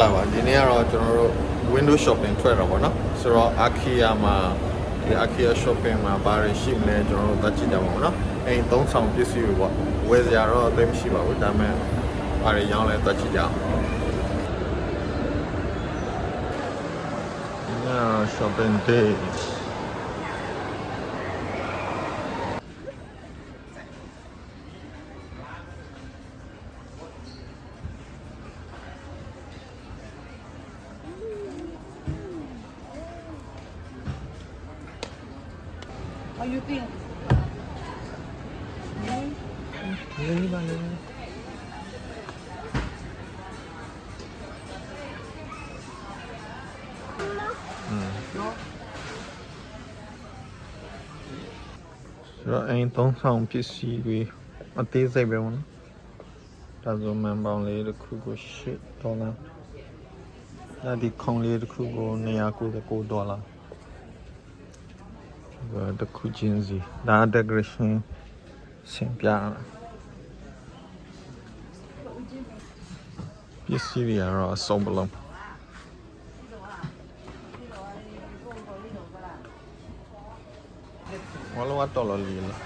္ဂလာပါဒီနေ့ကတော့ကျွန်တော်တို့ window shopping ထွက်တာပေါ့နော်ဆိုတော့ Akia မှာဒီ Akia shopping မှာဘာတွေရှိမလဲကျွန်တော်တို့တက်ကြည့်ကြပါဦးနော်အိမ်သုံးဆောင်ပစ္စည်းတွေပေါ့ဝယ်စရာတော့အသိမရှိပါဘူးဒါပေမဲ့ဘာတွေရောင်းလဲတက်ကြည့်ကြအောင်ညာ shopping day Are you pink? Ini mana? Hmm. So, ini tong sang PC gue. Mati saya bangun. Tazo membang le de kugo shit dollar. ဒါဒီခုံလေးတစ်ခုကို299ဒေါ်လာ ဒါတစ်ခုချင်းစီဒါ decoration ဆင်ပြတာပစ္စည်းတွေကတော့အစုံပလုံးဝါလောတော်တော်လေးလား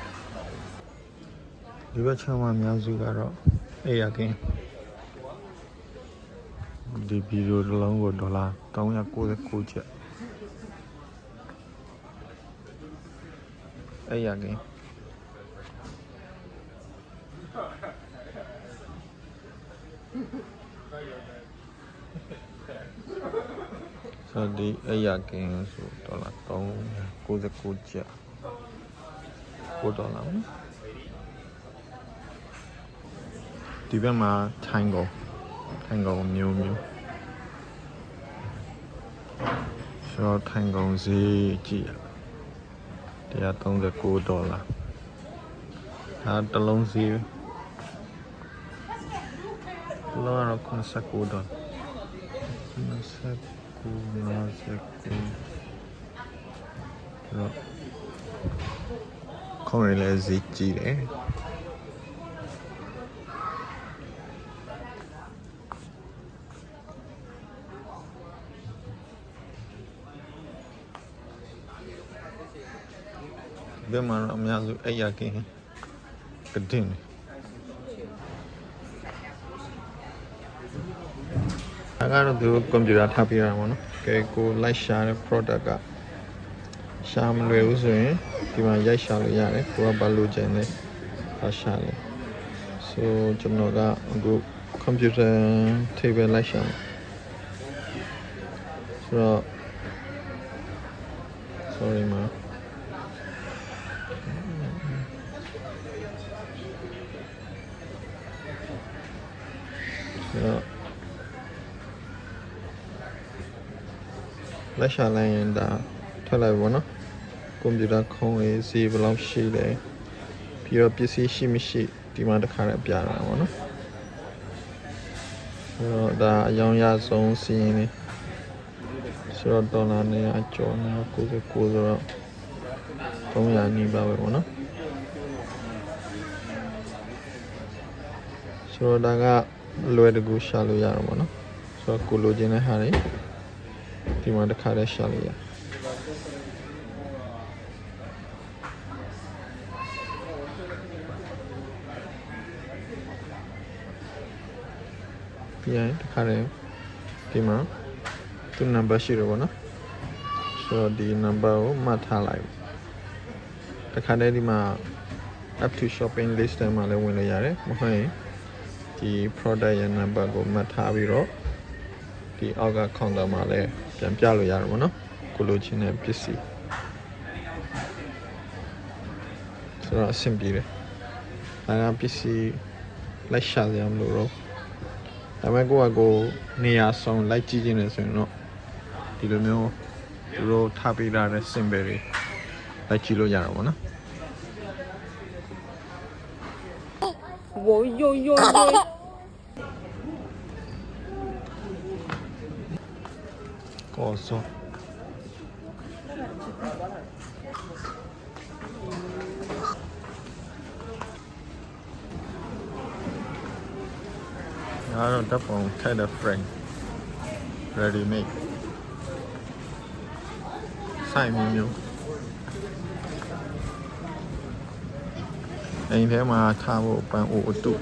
ဒီဘက်ချမ်းမှာအများစုကတော့အေးရကင်းဒီဗီဒီယိုတစ်လုံးကိုဒေါ်လာ399ကျပ် အေးရကင်းဆိုတော့ဒီအရာကင်းဆိုဒေါ်လာ399ကျပ်9ဒေါ်လာနော်ဒီဘက်မှာထိုင်ကုန်ထိုင်ကုန်မျိုးမျိုးဆိုတော့ထိုင်ကုန်ဈေးကြည့်ရ 139ဒေါ်လာဒါတစ်လုံးဈေးတစ်လုံးကတော့89ဒေါ်လာကူနာစကူတော့ခေါင်းရည်လည်းဈေးကြီးတယ် ဘယ်မှာတော့အများစုအဲ့ရကင်းကတင်တယ်ဒါကတော့သူကွန်ပျူတာထားပေးရတာပေါ့နော်ကဲကိုလိုက်ရှာတဲ့ product ကရှာမလွယ်ဘူးဆိုရင်ဒီမှာရိုက်ရှာလို့ရတယ်ကိုကဘာလို့ကျန်လဲဘာရှာလဲ so ကျွန်တော်ကအခုကွန်ပျူတာထိပ်ပဲလိုက်ရှာဆိုတော့ sorry မှာ ဆိုတော့လက်ရှာလိုက်ရင်ဒါထွက်လိုက်ပါတော့ကွန်ပျူတာခုံးလေးစီဘယ်လောက်ရှိလဲပြီးတော့ပစ္စည်းရှိမရှိဒီမှာတစ်ခါနဲ့ပြတာပါနော်ဆိုတော့ဒါအယောင်ရဆုံးစီရင်လေးဆိုတော့ဒေါ်လာနဲ့အကျော်နဲ့99ဆိုတော့300နီးပါပဲပေါ့နော်ဆိုတော့ဒါက လွယ်တကူရှာလို့ရတော့ပေါ့နော်ဆိုတော့ကိုလိုချင်တဲ့ဟာတွေဒီမှာတစ်ခါတည်းရှာလိုက်ရပြန်ရင်တစ်ခါတည်းဒီမှာသူ့ number ရှိတယ်ပေါ့နော်ဆိုတော့ဒီ number ကိုမှတ်ထားလိုက်တစ်ခါတည်းဒီမှာ up to shopping list ထဲမှာလည်းဝင်လို့ရတယ်မဟုတ်ရင် ဒီ product ရဲ့ number ကိုမှတ်ထားပြီးတော့ဒီအောက်က counter မှာလည်းပြန်ပြလို့ရတယ်ပေါ့နော်ကိုလိုချင်တဲ့ပစ္စည်းဆိုတော့အဆင်ပြေတယ်ဒါကပစ္စည်းလိုက်ရှာရမလို့တော့ဒါပေမဲ့ကိုကကိုနေရာဆောင်လိုက်ကြည့်ခြင်းနဲ့ဆိုရင်တော့ဒီလိုမျိုးသူတို့ထားပေးထားတဲ့ symbol တွေလိုက်ကြည့်လို့ရတာပေါ့နော် Oy I don't know, one kind of friend. Ready Make. Sign me you. အိမ်ထဲမှာထားဖို့ပန်အိုအတုအဲ့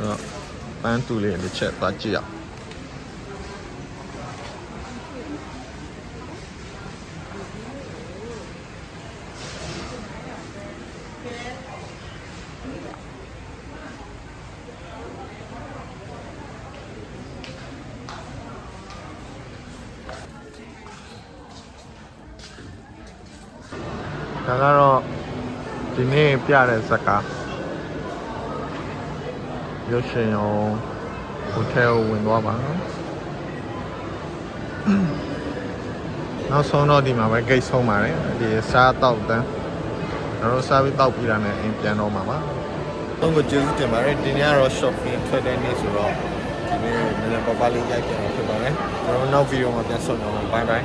တော့ပန်းတူလေးတစ်ချက်သွားကြည့်အောင် ဒါကတော့ဒီနေ့ပြတဲ့ဇက်ကားရုပ်ရှင်ရောဟိုတယ်ကိုဝင်သွားပါနောက်ဆုံးတော့ဒီမှာပဲဂိတ်ဆုံးပါတယ်ဒီစားတော့တန်းကျွန်တော်တို့စားပြီးတောက်ပြီးတာနဲ့အိမ်ပြန်တော့မှာပါတော့ကိုကျေးဇူးတင်ပါတယ်ဒီနေ့ကတော့ shopping ထွက်တဲ့နေ့ဆိုတော့ဒီနေ့နည်းနည်းပပလေးရိုက်ပြန်တော့ဖြစ်ပါတယ်ကျွန်တော်တို့နောက်ဗီဒီယိုမှာပြန်ဆုံကြအောင် bye bye